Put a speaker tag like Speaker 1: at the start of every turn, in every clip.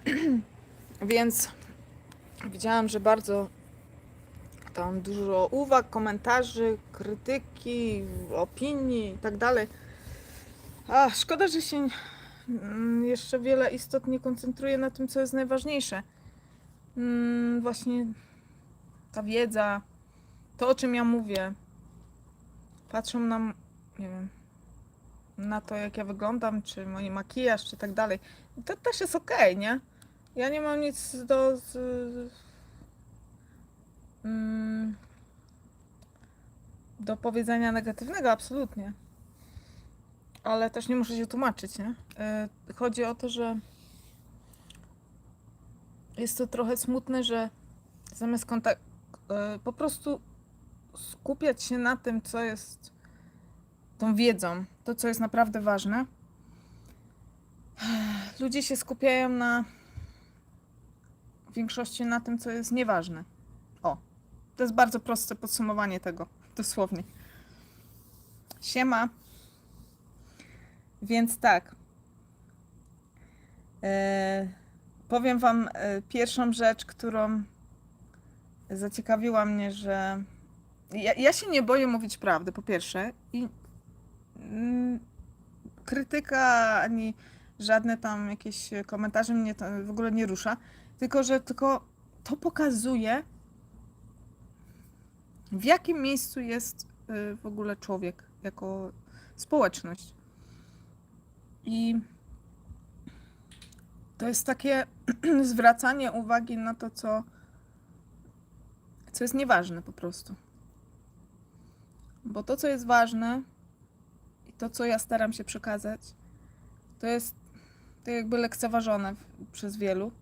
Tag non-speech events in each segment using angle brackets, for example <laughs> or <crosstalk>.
Speaker 1: <clears throat> Więc widziałam, że bardzo tam dużo uwag, komentarzy, krytyki, opinii i tak dalej. A szkoda, że się mm, jeszcze wiele istot nie koncentruje na tym, co jest najważniejsze. Mm, Właśnie ta wiedza, to o czym ja mówię. Patrzą na, m- nie wiem, na to, jak ja wyglądam, czy mój makijaż, czy tak dalej. To też jest okej, nie? Ja nie mam nic do. Z, mm, do powiedzenia negatywnego, absolutnie. Ale też nie muszę się tłumaczyć, nie? Y, Chodzi o to, że jest to trochę smutne, że zamiast kontak- y, po prostu skupiać się na tym, co jest tą wiedzą, to co jest naprawdę ważne, ludzie się skupiają na w większości na tym, co jest nieważne. O, to jest bardzo proste podsumowanie tego, dosłownie. Siema. Więc tak. E, powiem Wam e, pierwszą rzecz, którą zaciekawiła mnie, że ja, ja się nie boję mówić prawdy, po pierwsze. I krytyka ani żadne tam jakieś komentarze mnie to w ogóle nie rusza. Tylko, że tylko to pokazuje, w jakim miejscu jest y, w ogóle człowiek jako społeczność. I to jest takie <clears throat> zwracanie uwagi na to, co, co jest nieważne po prostu. Bo to, co jest ważne i to, co ja staram się przekazać, to jest to jakby lekceważone przez wielu.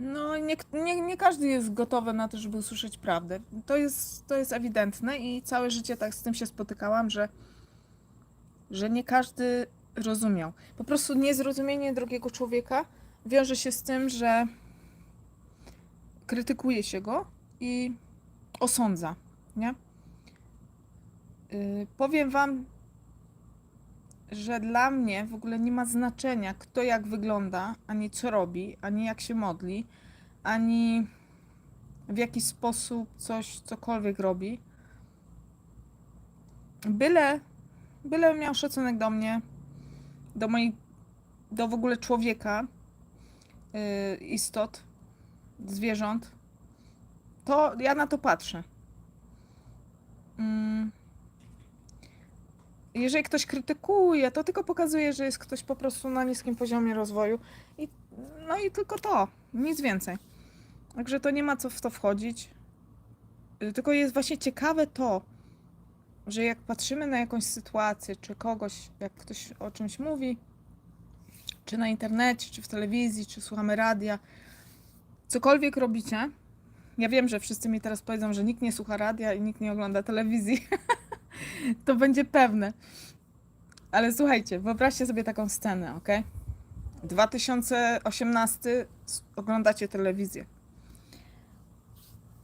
Speaker 1: No, nie, nie, nie każdy jest gotowy na to, żeby usłyszeć prawdę. To jest, to jest ewidentne i całe życie tak z tym się spotykałam, że, że nie każdy rozumiał. Po prostu niezrozumienie drugiego człowieka wiąże się z tym, że krytykuje się go i osądza, nie? Yy, powiem wam, że dla mnie w ogóle nie ma znaczenia, kto jak wygląda, ani co robi, ani jak się modli, ani w jaki sposób coś, cokolwiek robi. Byle, byle miał szacunek do mnie, do mojej, do w ogóle człowieka, yy, istot, zwierząt, to ja na to patrzę. Mm jeżeli ktoś krytykuje, to tylko pokazuje, że jest ktoś po prostu na niskim poziomie rozwoju. I, no i tylko to, nic więcej. Także to nie ma co w to wchodzić. Y, Tylko jest właśnie ciekawe to, że jak patrzymy na jakąś sytuację, czy kogoś, jak ktoś o czymś mówi, czy na internecie, czy w telewizji, czy słuchamy radia, cokolwiek robicie, ja wiem, że wszyscy mi teraz powiedzą, że nikt nie słucha radia i nikt nie ogląda telewizji. <laughs> <laughs> to będzie pewne. Ale słuchajcie, wyobraźcie sobie taką scenę, ok? 2018 s- oglądacie telewizję.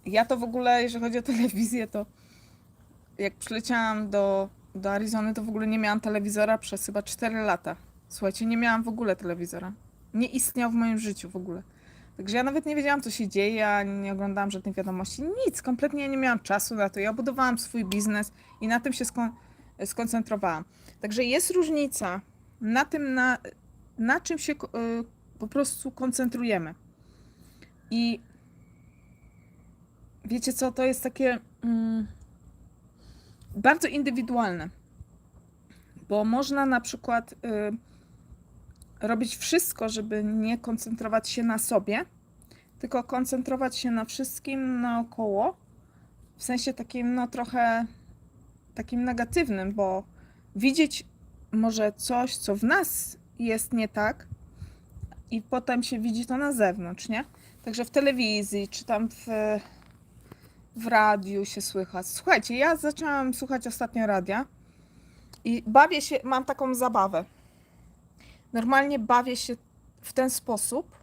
Speaker 1: Ja to w ogóle, jeżeli chodzi o telewizję, to jak przyleciałam do, do Arizony, to w ogóle nie miałam telewizora przez chyba 4 lata. Słuchajcie, nie miałam w ogóle telewizora. Nie istniał w moim życiu w ogóle. Także ja nawet nie wiedziałam, co się dzieje, ani nie oglądałam żadnych wiadomości. Nic, kompletnie nie miałam czasu na to. Ja budowałam swój biznes i na tym się skon- skoncentrowałam. Także jest różnica na tym, na, na czym się po prostu koncentrujemy. I wiecie co, to jest takie mm, bardzo indywidualne. Bo można na przykład y, robić wszystko, żeby nie koncentrować się na sobie, tylko koncentrować się na wszystkim naokoło, w sensie takim, no trochę takim negatywnym, bo widzieć może coś, co w nas jest nie tak, i potem się widzi to na zewnątrz, nie? Także w telewizji, czy tam w, w radiu się słychać. Słuchajcie, ja zaczęłam słuchać ostatnio radia i bawię się, mam taką zabawę. Normalnie bawię się w ten sposób,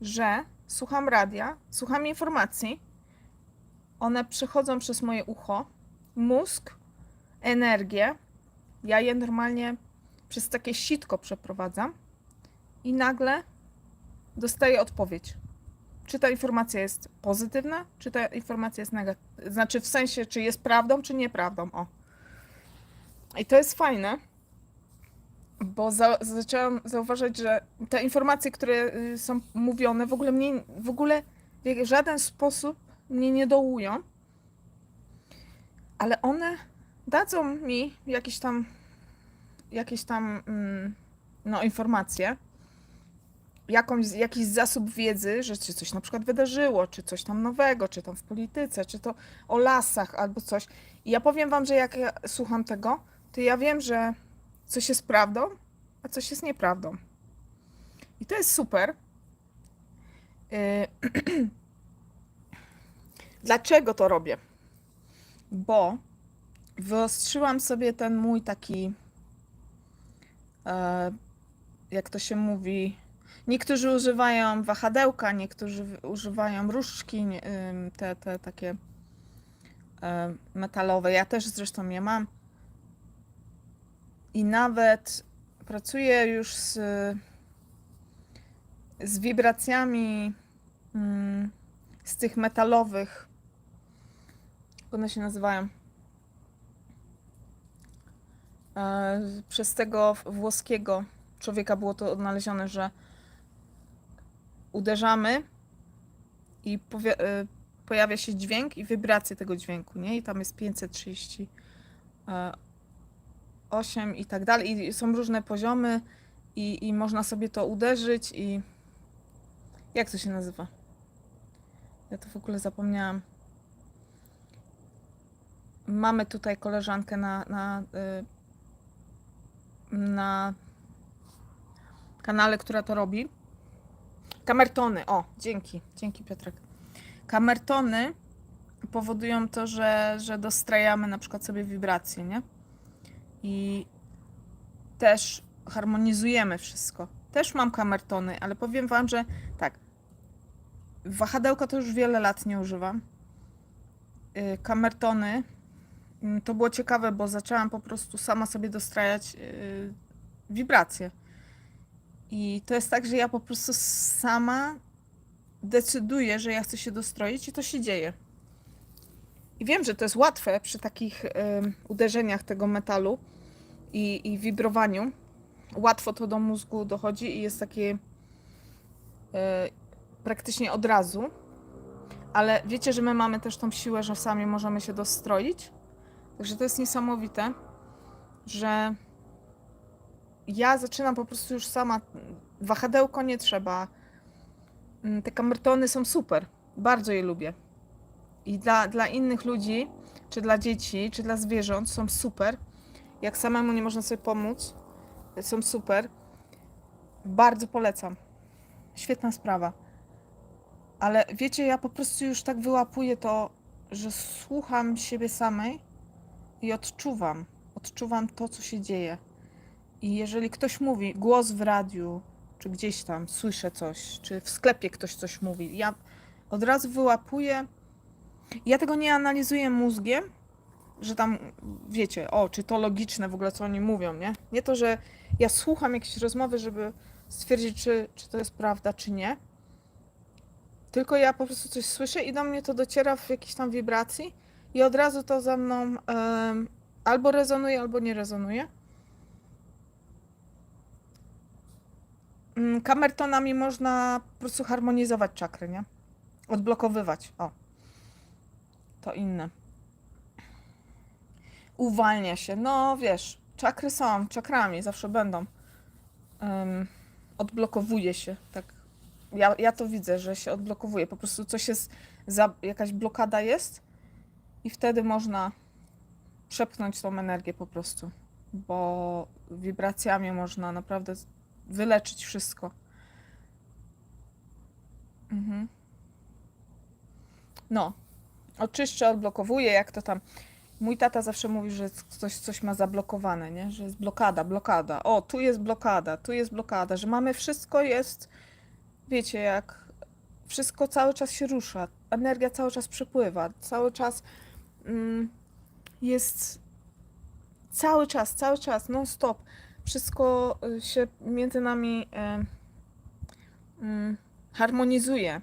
Speaker 1: że słucham radia, słucham informacji, one przechodzą przez moje ucho, mózg, energię. Ja je normalnie przez takie sitko przeprowadzam i nagle dostaję odpowiedź. Czy ta informacja jest pozytywna, czy ta informacja jest negatywna. Znaczy w sensie, czy jest prawdą, czy nieprawdą. O. I to jest fajne, bo za, zaczęłam zauważać, że te informacje, które y, są mówione, w ogóle mnie w ogóle w żaden sposób mnie nie dołują, ale one dadzą mi jakieś tam jakieś tam mm, no, informacje, jakąś, jakiś zasób wiedzy, że się coś na przykład wydarzyło, czy coś tam nowego, czy tam w polityce, czy to o lasach albo coś. I ja powiem wam, że jak ja słucham tego, to ja wiem, że coś jest prawdą, a coś jest nieprawdą. I to jest super. Y, <clears throat> Dlaczego to robię? Bo wyostrzyłam sobie ten mój taki, e, jak to się mówi, niektórzy używają wahadełka, niektórzy używają różdżki, te, te takie e, metalowe. Ja też zresztą je mam. I nawet pracuję już z, z wibracjami mm, z tych metalowych. Jak one się nazywają? E, Przez tego włoskiego człowieka było to odnalezione, że uderzamy i e, pojawia się dźwięk i wibracje tego dźwięku, nie? I tam jest 538 i tak dalej. I są różne poziomy i, i można sobie to uderzyć i jak to się nazywa? Ja to w ogóle zapomniałam. Mamy tutaj koleżankę na, na, y, na kanale, która to robi. Kamertony, o, dzięki, dzięki Piotrek. Kamertony powodują to, że, że dostrajamy na przykład sobie wibracje, nie? I też harmonizujemy wszystko. Też mam kamertony, ale powiem Wam, że tak, wahadełka to już wiele lat nie używam. Y, Kamertony mm, to było ciekawe, bo zaczęłam po prostu sama sobie dostrajać y, wibracje. I to jest tak, że ja po prostu sama decyduję, że ja chcę się dostroić i to się dzieje. I wiem, że to jest łatwe przy takich ym, uderzeniach tego metalu i, i wibrowaniu. Łatwo to do mózgu dochodzi i jest takie y, praktycznie od razu. Ale wiecie, że my mamy też tą siłę, że sami możemy się dostroić. Także to jest niesamowite, że ja zaczynam po prostu już sama. Wahadełko nie trzeba. Mm, Te kamertony są super. Bardzo je lubię. I dla, dla innych ludzi, czy dla dzieci, czy dla zwierząt są super. Jak samemu nie można sobie pomóc, są super. Bardzo polecam. Świetna sprawa. Ale wiecie, ja po prostu już tak wyłapuję to, że słucham siebie samej i odczuwam. Odczuwam to, co się dzieje. I jeżeli ktoś mówi, głos w radiu, czy gdzieś tam słyszę coś, czy w sklepie ktoś coś mówi, ja od razu wyłapuję. Ja tego nie analizuję mózgiem, że tam wiecie, o, czy to logiczne w ogóle, co oni mówią, nie? Nie to, że ja słucham jakiejś rozmowy, żeby stwierdzić, czy, czy to jest prawda, czy nie. Tylko ja po prostu coś słyszę i do mnie to dociera w jakiejś tam wibracji i od razu to ze mną albo rezonuje, albo nie rezonuje. Mm, Kamertonami można po prostu harmonizować czakry, nie? Odblokowywać. O. To inne. Uwalnia się. No wiesz, czakry są, czakrami zawsze będą. Em, odblokowuje się, tak. Ja, ja to widzę, że się odblokowuje. Po prostu coś jest, za, jakaś blokada jest i wtedy można przepchnąć tą energię po prostu, bo wibracjami można naprawdę wyleczyć wszystko. Mhm. No, oczyszczę, odblokowuję, jak to tam. Mój tata zawsze mówi, że coś, coś ma zablokowane, nie? Że jest blokada, blokada. O, tu jest blokada, tu jest blokada, że mamy wszystko jest, wiecie, jak wszystko cały czas się rusza, energia cały czas przepływa, cały czas mm, jest cały czas, cały czas, non stop. Wszystko y, się między nami y, mm, harmonizuje.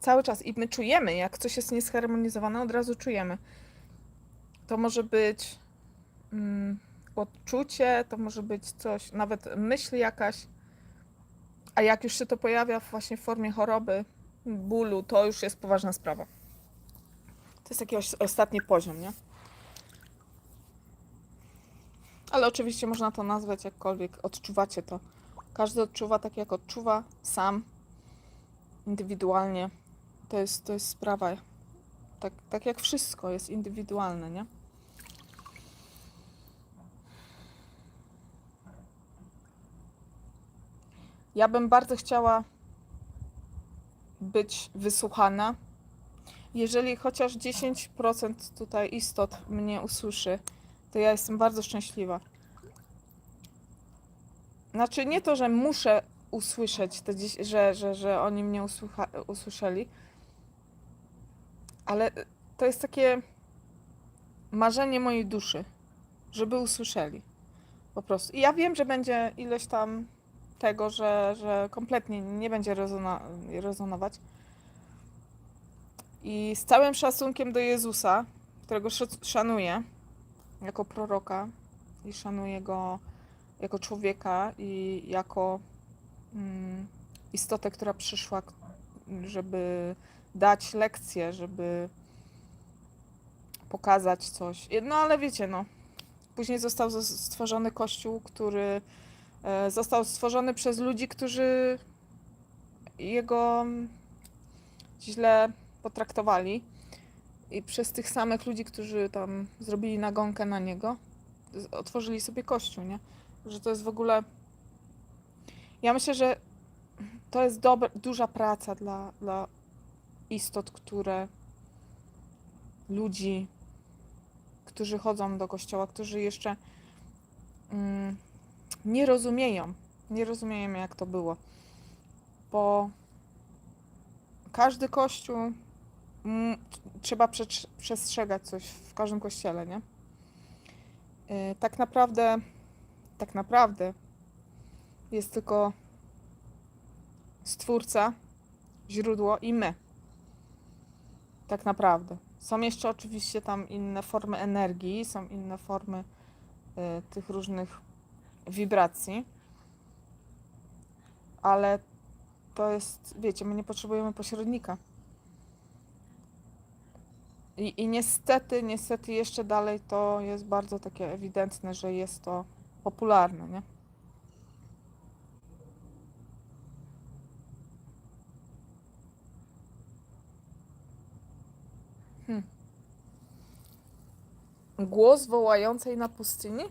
Speaker 1: Cały czas. I my czujemy, jak coś jest niesharmonizowane, od razu czujemy. To może być mm, odczucie, to może być coś, nawet myśl jakaś. A jak już się to pojawia właśnie w formie choroby, bólu, to już jest poważna sprawa. To jest jakiś ostatni poziom, nie? Ale oczywiście można to nazwać jakkolwiek odczuwacie to. Każdy odczuwa tak, jak odczuwa sam, indywidualnie. To jest, to jest sprawa. Tak, tak jak wszystko jest indywidualne, nie? Ja bym bardzo chciała być wysłuchana. Jeżeli chociaż 10% tutaj istot mnie usłyszy, to ja jestem bardzo szczęśliwa. Znaczy nie to, że muszę usłyszeć, te że, że, że oni mnie usłyszeli, ale to jest takie marzenie mojej duszy, żeby usłyszeli. Po prostu. I ja wiem, że będzie ileś tam tego, że, że kompletnie nie będzie rezona, rezonować. I z całym szacunkiem do Jezusa, którego szanuję jako proroka i szanuję go jako człowieka i jako mm, istotę, która przyszła, żeby dać lekcję, żeby pokazać coś. No ale wiecie, no. Później został zos- stworzony kościół, który e, został stworzony przez ludzi, którzy jego mm, źle potraktowali. I przez tych samych ludzi, którzy tam zrobili nagonkę na niego, otworzyli sobie kościół, nie? Że to jest w ogóle. Ja myślę, że to jest dobra, duża praca dla, dla istot, które ludzi, którzy chodzą do kościoła, którzy jeszcze mm, nie rozumieją, nie rozumieją jak to było. Bo każdy kościół mm, trzeba przestrzegać coś w każdym kościele, nie? Yy, tak naprawdę, tak naprawdę jest tylko Stwórca, źródło i my. Tak naprawdę. Są jeszcze oczywiście tam inne formy energii, są inne formy y, tych różnych wibracji, ale to jest, wiecie, my nie potrzebujemy pośrednika. I, I niestety, niestety jeszcze dalej to jest bardzo takie ewidentne, że jest to popularne, nie? Głos wołającej na pustyni?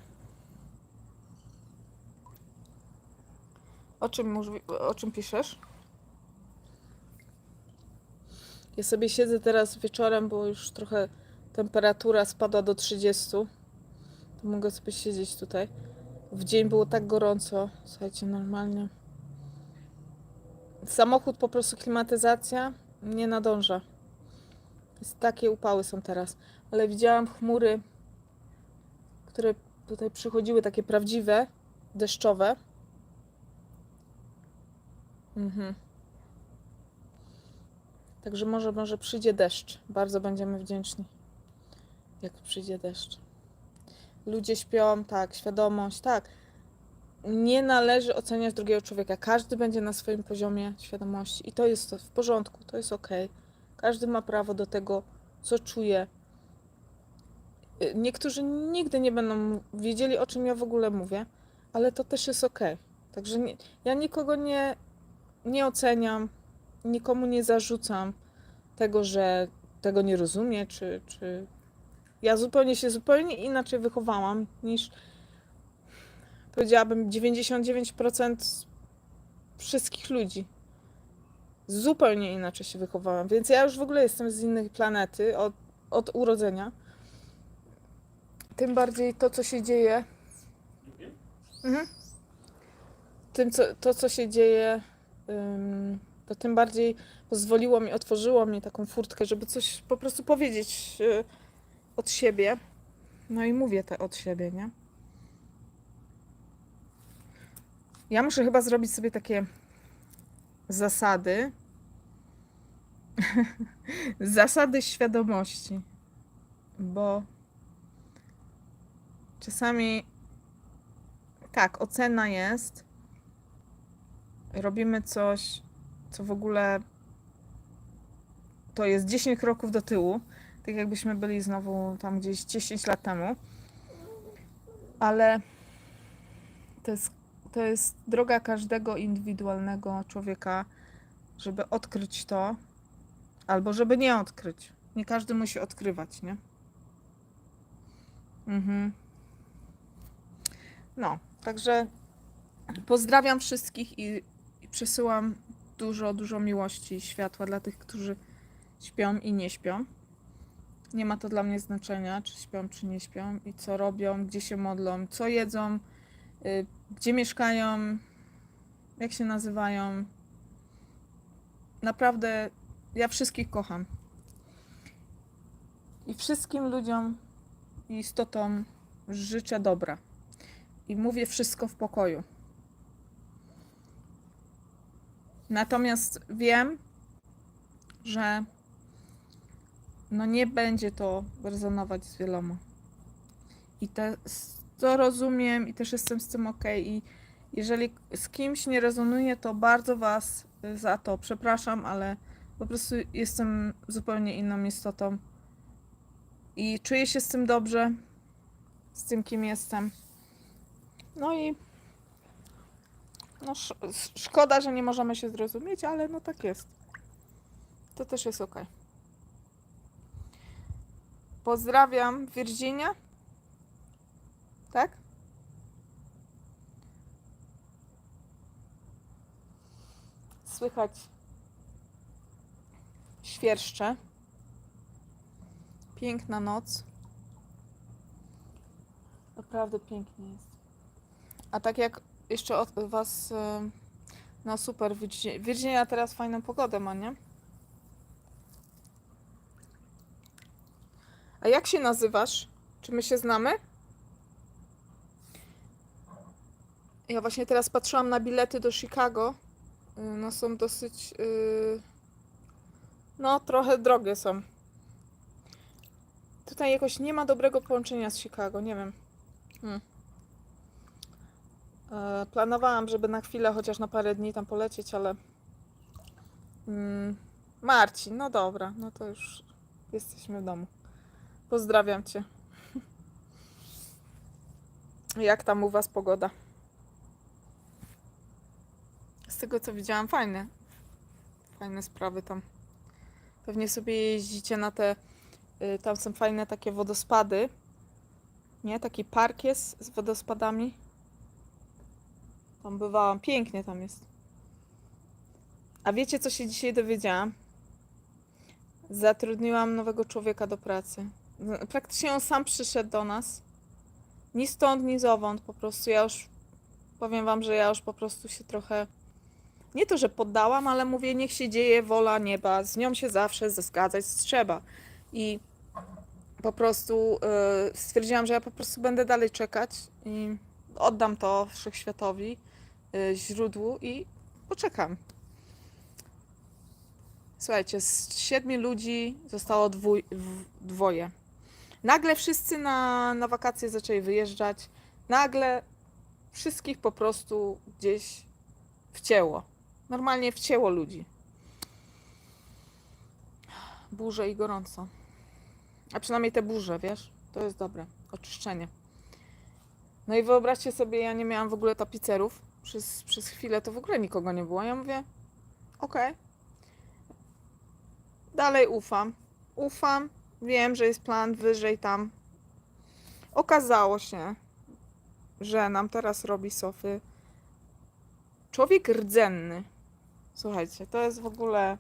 Speaker 1: O czym, o czym piszesz? Ja sobie siedzę teraz wieczorem, bo już trochę temperatura spadła do 30. To mogę sobie siedzieć tutaj. W dzień było tak gorąco. Słuchajcie, normalnie. Samochód po prostu klimatyzacja nie nadąża. Takie upały są teraz. Ale widziałam chmury, które tutaj przychodziły, takie prawdziwe, deszczowe. Mhm. Także może, może przyjdzie deszcz. Bardzo będziemy wdzięczni, jak przyjdzie deszcz. Ludzie śpią, tak, świadomość, tak. Nie należy oceniać drugiego człowieka. Każdy będzie na swoim poziomie świadomości i to jest w porządku, to jest ok. Każdy ma prawo do tego, co czuje. Y, Niektórzy nigdy nie będą wiedzieli, o czym ja w ogóle mówię, ale to też jest ok. Także nie, ja nikogo nie, nie oceniam, nikomu nie zarzucam tego, że tego nie rozumie, czy, czy ja zupełnie się zupełnie inaczej wychowałam niż powiedziałabym 99% wszystkich ludzi. Zupełnie inaczej się wychowałam, więc ja już w ogóle jestem z innej planety od, od urodzenia. Tym bardziej to, co się dzieje. Mhm. Tym, co, to, co się dzieje, ym, to tym bardziej pozwoliło mi, otworzyło mi taką furtkę, żeby coś po prostu powiedzieć y, od siebie. No i mówię to od siebie, nie? Ja muszę chyba zrobić sobie takie zasady, <laughs> zasady świadomości, bo czasami tak, ocena jest, robimy coś, co w ogóle to jest 10 kroków do tyłu, tak jakbyśmy byli znowu tam gdzieś 10 lat temu, ale to jest, to jest droga każdego indywidualnego człowieka, żeby odkryć to, albo żeby nie odkryć. Nie każdy musi odkrywać, nie? Mhm. No, także pozdrawiam wszystkich i, i przesyłam dużo, dużo miłości i światła dla tych, którzy śpią i nie śpią. Nie ma to dla mnie znaczenia, czy śpią, czy nie śpią i co robią, gdzie się modlą, co jedzą, y, gdzie mieszkają, jak się nazywają. Naprawdę ja wszystkich kocham. I wszystkim ludziom i istotom życzę dobra. I mówię wszystko w pokoju. Natomiast wiem, że no nie będzie to rezonować z wieloma. I te, to rozumiem i też jestem z tym ok. I jeżeli z kimś nie rezonuje, to bardzo Was za to przepraszam, ale po prostu jestem zupełnie inną istotą. I czuję się z tym dobrze, z tym kim jestem. No i no sz- szkoda, że nie możemy się zrozumieć, ale no tak jest. To też jest ok. Pozdrawiam Virginia. Tak? Słychać świerszcze. Piękna noc. Naprawdę pięknie jest. A tak jak jeszcze od Was. e, No super, Virginia, Virginia teraz fajną pogodę ma, nie? A jak się nazywasz? Czy my się znamy? Ja właśnie teraz patrzyłam na bilety do Chicago. Y, No są dosyć. y, No, trochę drogie są. Tutaj jakoś nie ma dobrego połączenia z Chicago, nie wiem. Hmm. E, Planowałam, żeby na chwilę, chociaż na parę dni tam polecieć, ale. Mm, Marcin, no dobra, no to już jesteśmy w domu. Pozdrawiam Cię. <laughs> Jak tam u Was pogoda? Z tego co widziałam, fajne. Fajne sprawy tam. Pewnie sobie jeździcie na te. y, Tam są fajne takie wodospady. Nie? Taki park jest z wodospadami. Tam bywałam. Pięknie tam jest. A wiecie, co się dzisiaj dowiedziałam? Zatrudniłam nowego człowieka do pracy. Praktycznie on sam przyszedł do nas. Ni stąd, ni zowąd. Po prostu ja już powiem wam, że ja już po prostu się trochę. Nie to, że poddałam, ale mówię, niech się dzieje wola nieba. Z nią się zawsze zgadzać trzeba. I po prostu y, stwierdziłam, że ja po prostu będę dalej czekać i oddam to wszechświatowi, źródłu i poczekam. Słuchajcie, z siedmiu ludzi zostało dwój, dwoje. Nagle wszyscy na, na wakacje zaczęli wyjeżdżać. Nagle wszystkich po prostu gdzieś wcięło. Normalnie wcięło ludzi. Burze i gorąco. A przynajmniej te burze, wiesz? To jest dobre. Oczyszczenie. No i wyobraźcie sobie, ja nie miałam w ogóle tapicerów. Przez, przez chwilę to w ogóle nikogo nie było. Ja mówię, okej. Dalej ufam. Ufam. Wiem, że jest plan wyżej tam. Okazało się, że nam teraz robi sofy człowiek rdzenny. Słuchajcie, to jest w ogóle.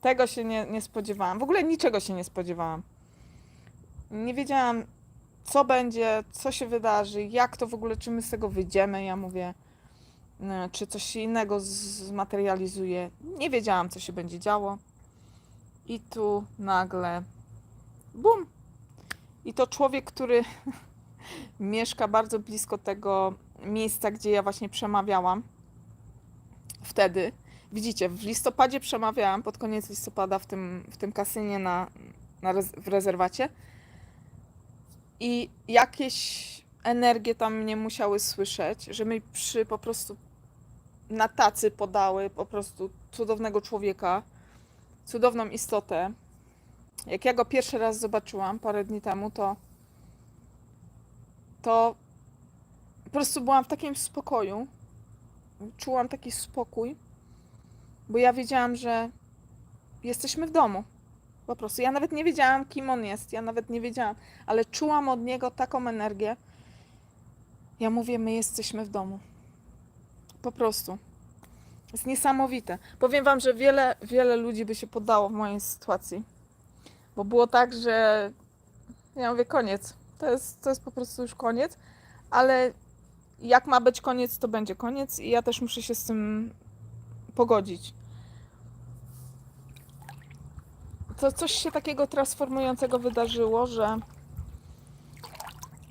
Speaker 1: Tego się nie, nie spodziewałam. W ogóle niczego się nie spodziewałam. Nie wiedziałam, co będzie, co się wydarzy, jak to w ogóle, czy my z tego wyjdziemy. Ja mówię, czy coś się innego zmaterializuje. Nie wiedziałam, co się będzie działo. I tu nagle bum! I to człowiek, który <laughs> mieszka bardzo blisko tego miejsca, gdzie ja właśnie przemawiałam wtedy. Widzicie, w listopadzie przemawiałam, pod koniec listopada w tym, w tym kasynie na, na rez, w rezerwacie i jakieś energie tam mnie musiały słyszeć, że mi przy po prostu na tacy podały po prostu cudownego człowieka, cudowną istotę. Jak ja go pierwszy raz zobaczyłam parę dni temu, to to po prostu byłam w takim spokoju. Czułam taki spokój, bo ja wiedziałam, że jesteśmy w domu. Po prostu. Ja nawet nie wiedziałam, kim on jest. Ja nawet nie wiedziałam, ale czułam od niego taką energię. Ja mówię, my jesteśmy w domu. Po prostu. Jest niesamowite. Powiem wam, że wiele, wiele ludzi by się poddało w mojej sytuacji. Bo było tak, że ja mówię, koniec. To jest, to jest po prostu już koniec. Ale jak ma być koniec, to będzie koniec i ja też muszę się z tym pogodzić. To coś się takiego transformującego wydarzyło, że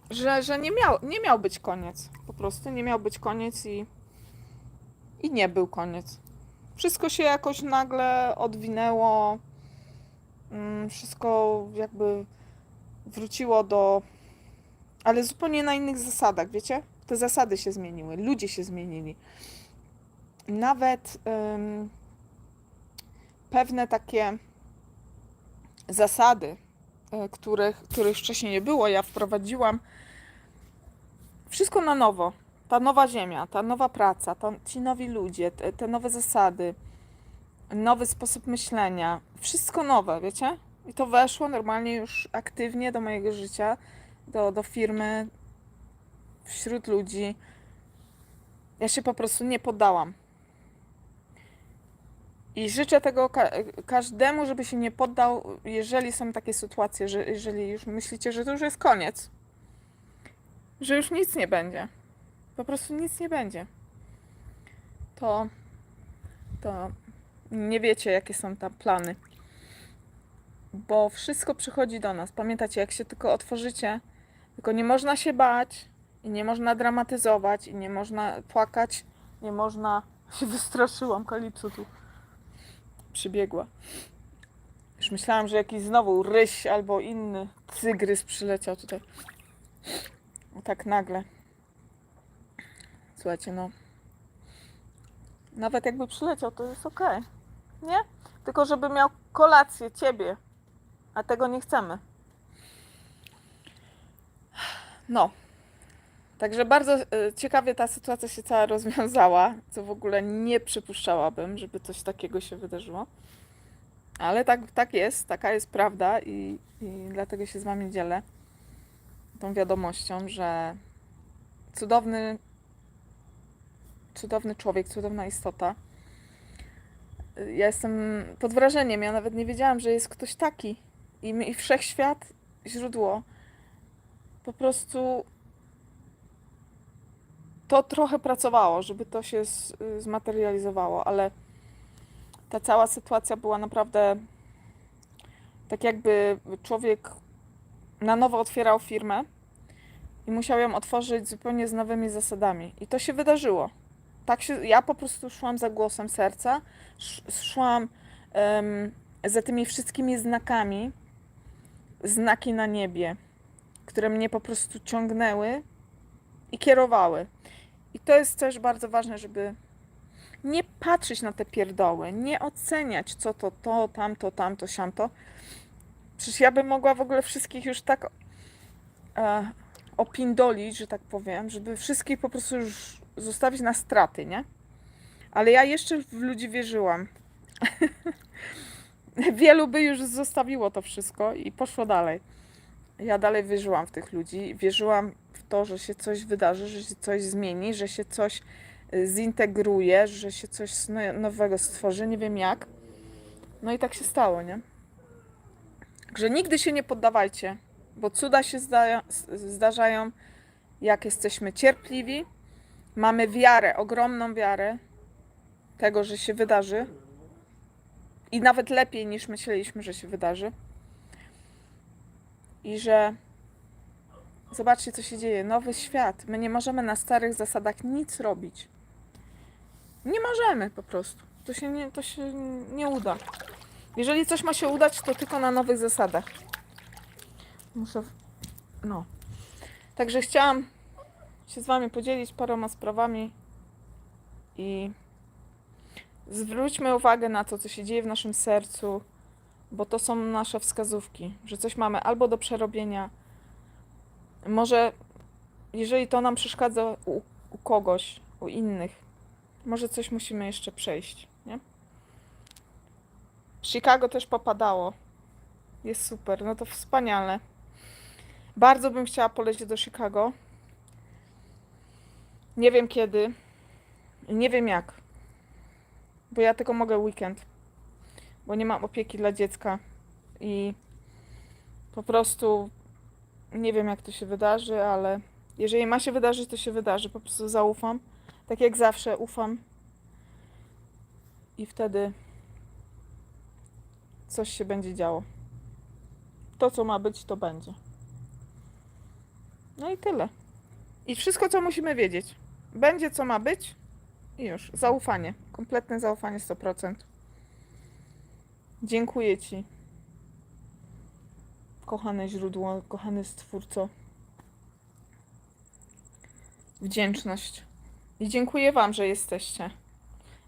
Speaker 1: że, że nie, miał, nie miał być koniec. Po prostu nie miał być koniec i, i nie był koniec. Wszystko się jakoś nagle odwinęło. Mm, Wszystko jakby wróciło do. Ale zupełnie na innych zasadach, wiecie? Te zasady się zmieniły, ludzie się zmienili. Nawet pewne takie zasady, y, których, których wcześniej nie było, ja wprowadziłam wszystko na nowo. Ta nowa ziemia, ta nowa praca, to, ci nowi ludzie, te, te nowe zasady, nowy sposób myślenia, wszystko nowe, wiecie? I to weszło normalnie już aktywnie do mojego życia, do, do firmy, wśród ludzi. Ja się po prostu nie poddałam. I życzę tego ka- każdemu, żeby się nie poddał, jeżeli są takie sytuacje, że jeżeli już myślicie, że to już jest koniec, że już nic nie będzie. Po prostu nic nie będzie. To, to nie wiecie, jakie są tam plany. Bo wszystko przychodzi do nas. Pamiętacie, jak się tylko otworzycie, tylko nie można się bać, i nie można dramatyzować, i nie można płakać, nie można. <laughs> Się wystraszyłam, Kalipso tu przybiegła. Już myślałam, że jakiś znowu ryś albo inny tygrys przyleciał tutaj. Tak nagle. Słuchajcie, no. Nawet jakby przyleciał, to jest ok. Nie? Tylko żeby miał kolację ciebie. A tego nie chcemy. No. Także bardzo e, ciekawie ta sytuacja się cała rozwiązała, co w ogóle nie przypuszczałabym, żeby coś takiego się wydarzyło. Ale tak, tak jest, taka jest prawda i, i dlatego się z Wami dzielę tą wiadomością, że cudowny, cudowny człowiek, cudowna istota. Ja jestem pod wrażeniem, ja nawet nie wiedziałam, że jest ktoś taki. I, i wszechświat, źródło, po prostu to trochę pracowało, żeby to się zmaterializowało, ale ta cała sytuacja była naprawdę tak jakby człowiek na nowo otwierał firmę i musiał ją otworzyć zupełnie z nowymi zasadami. I to się wydarzyło. Tak się, ja po prostu szłam za głosem serca, sz, szłam em, za tymi wszystkimi znakami, znaki na niebie, które mnie po prostu ciągnęły i kierowały. I to jest też bardzo ważne, żeby nie patrzeć na te pierdoły, nie oceniać co to, to, tamto, tamto, siamto. Przecież ja bym mogła w ogóle wszystkich już tak e, opindolić, że tak powiem, żeby wszystkich po prostu już zostawić na straty, nie? Ale ja jeszcze w ludzi wierzyłam. <laughs> Wielu by już zostawiło to wszystko i poszło dalej. Ja dalej wierzyłam w tych ludzi, wierzyłam w to, że się coś wydarzy, że się coś zmieni, że się coś y, zintegruje, że się coś no- nowego stworzy, nie wiem jak. No i tak się stało, nie? Także nigdy się nie poddawajcie, bo cuda się zda zdarzają, jak jesteśmy cierpliwi, mamy wiarę, ogromną wiarę tego, że się wydarzy i nawet lepiej niż myśleliśmy, że się wydarzy. I że zobaczcie, co się dzieje. Nowy świat. My nie możemy na starych zasadach nic robić. Nie możemy po prostu. To się nie, to się nie uda. Jeżeli coś ma się udać, to tylko na nowych zasadach. Muszę. No. Także chciałam się z Wami podzielić paroma sprawami i zwróćmy uwagę na to, co się dzieje w naszym sercu, bo to są nasze wskazówki, że coś mamy albo do przerobienia. Może, jeżeli to nam przeszkadza u, u kogoś, u innych, może coś musimy jeszcze przejść, nie? Chicago też popadało. Jest super, no to wspaniale. Bardzo bym chciała polecieć do Chicago. Nie wiem kiedy. Nie wiem jak. Bo ja tylko mogę weekend. Bo nie mam opieki dla dziecka. I po prostu nie wiem jak to się wydarzy, ale jeżeli ma się wydarzyć, to się wydarzy. Po prostu zaufam. Tak jak zawsze ufam. I wtedy coś się będzie działo. To, co ma być, to będzie. No i tyle. I wszystko, co musimy wiedzieć. Będzie, co ma być i już. Zaufanie. Kompletne zaufanie 100%. Dziękuję Ci. Kochane źródło, kochany Stwórco. Wdzięczność. I dziękuję Wam, że jesteście.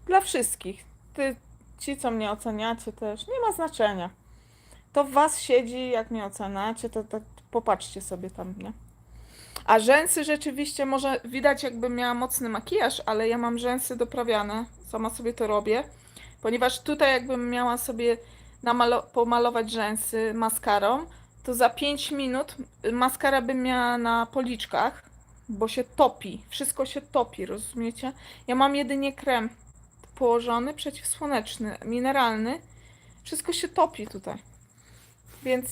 Speaker 1: Dla wszystkich. Ty, ci, co mnie oceniacie też, nie ma znaczenia. To w Was siedzi, jak mnie oceniacie, to, to popatrzcie sobie tam, nie? A rzęsy rzeczywiście, może widać jakbym miała mocny makijaż, ale ja mam rzęsy doprawiane, sama sobie to robię, ponieważ tutaj jakbym miała sobie pomalować rzęsy maskarą, to za 5 minut maskara bym miała na policzkach, bo się topi, wszystko się topi, rozumiecie? Ja mam jedynie krem położony, przeciwsłoneczny, mineralny, wszystko się topi tutaj, więc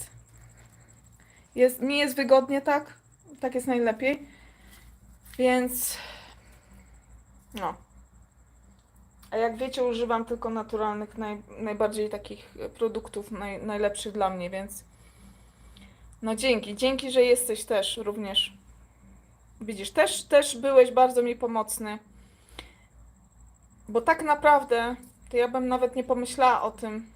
Speaker 1: jest, mi jest wygodnie tak, tak jest najlepiej. Więc no. A jak wiecie, używam tylko naturalnych, naj, najbardziej takich produktów, naj, najlepszych dla mnie, więc no dzięki, dzięki, że jesteś też również. Widzisz, też, też byłeś bardzo mi pomocny. Bo tak naprawdę to ja bym nawet nie pomyślała o tym,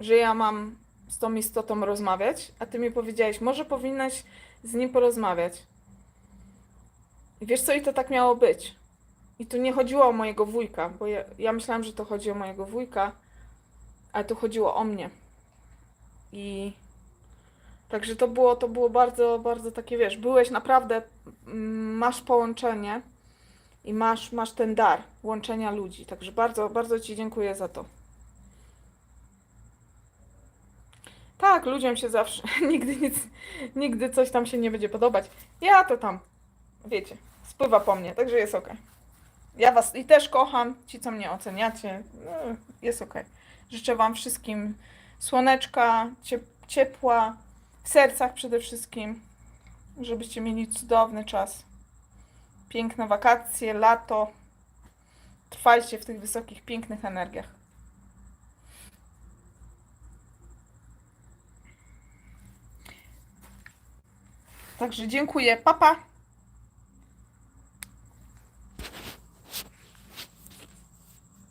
Speaker 1: że ja mam z tą istotą rozmawiać, a ty mi powiedziałeś, może powinnaś z nim porozmawiać. I wiesz co, i to tak miało być. I tu nie chodziło o mojego wujka, bo ja, ja myślałam, że to chodzi o mojego wujka, ale tu chodziło o mnie. I także to było, to było bardzo, bardzo takie, wiesz, byłeś naprawdę, mm, masz połączenie i masz, masz ten dar łączenia ludzi. Także bardzo, bardzo Ci dziękuję za to. Tak, ludziom się zawsze, <laughs> nigdy nic, nigdy coś tam się nie będzie podobać. Ja to tam, wiecie, spływa po mnie, także jest ok. Ja Was i też kocham, ci co mnie oceniacie, no, jest ok. Życzę Wam wszystkim słoneczka, ciep- ciepła, w sercach przede wszystkim, żebyście mieli cudowny czas. Piękne wakacje, lato. Trwajcie w tych wysokich, pięknych energiach. Także dziękuję. Papa. Pa.